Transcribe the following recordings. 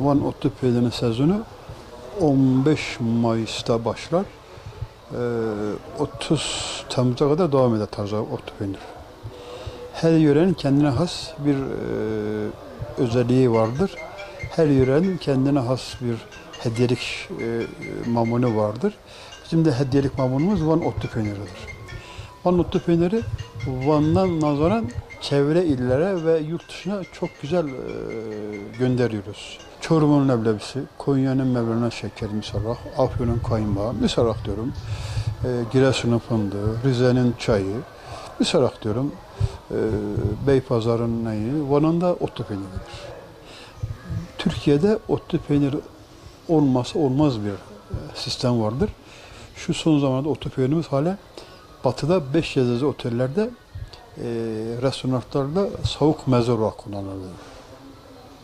Van otlu peynirinin sezonu 15 Mayıs'ta başlar. Ee, 30 Temmuz'a kadar devam eder taze otlu peynir. Her yörenin kendine has bir e, özelliği vardır. Her yörenin kendine has bir hediyelik e, mamunu vardır. Bizim de hediyelik mamunumuz Van otlu peyniridir. Van otlu peyniri Van'dan nazaran çevre illere ve yurt dışına çok güzel e, gönderiyoruz. Çorum'un leblebisi, Konya'nın mevlana şekeri misalak, Afyon'un kaymağı, misalak diyorum. E, Giresun'un fındığı, Rize'nin çayı, misalak diyorum. E, Beypazarı'nın neyi, Van'ın da otlu peyniridir. Türkiye'de otlu peynir olmasa olmaz bir sistem vardır. Şu son zamanlarda peynirimiz hala batıda 5 yıldızlı otellerde e, restoranlarda soğuk meze olarak kullanılıyor.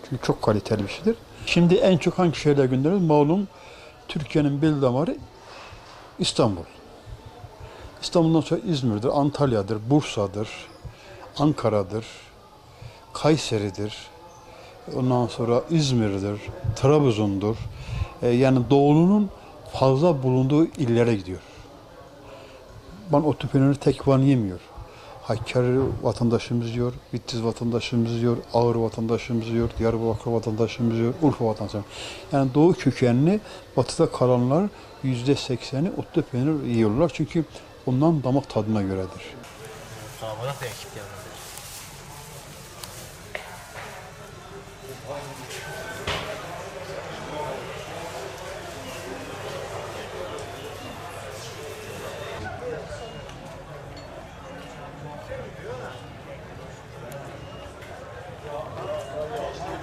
Çünkü çok kaliteli bir şeydir. Şimdi en çok hangi şehirler gönderiyoruz? Malum Türkiye'nin bel damarı İstanbul. İstanbul'dan sonra İzmir'dir, Antalya'dır, Bursa'dır, Ankara'dır, Kayseri'dir. Ondan sonra İzmir'dir, Trabzon'dur. E, yani doğunun fazla bulunduğu illere gidiyor. Ben o tüpününü tekvan yemiyor. Hakkari vatandaşımız diyor, Bittiz vatandaşımız diyor, Ağır vatandaşımız diyor, Diyarbakır vatandaşımız diyor, Urfa vatandaşımız. Yani doğu kökenli batıda kalanlar yüzde sekseni otlu peynir yiyorlar. Çünkü ondan damak tadına göredir. Kalabalık bir ekip yanındadır. どうして?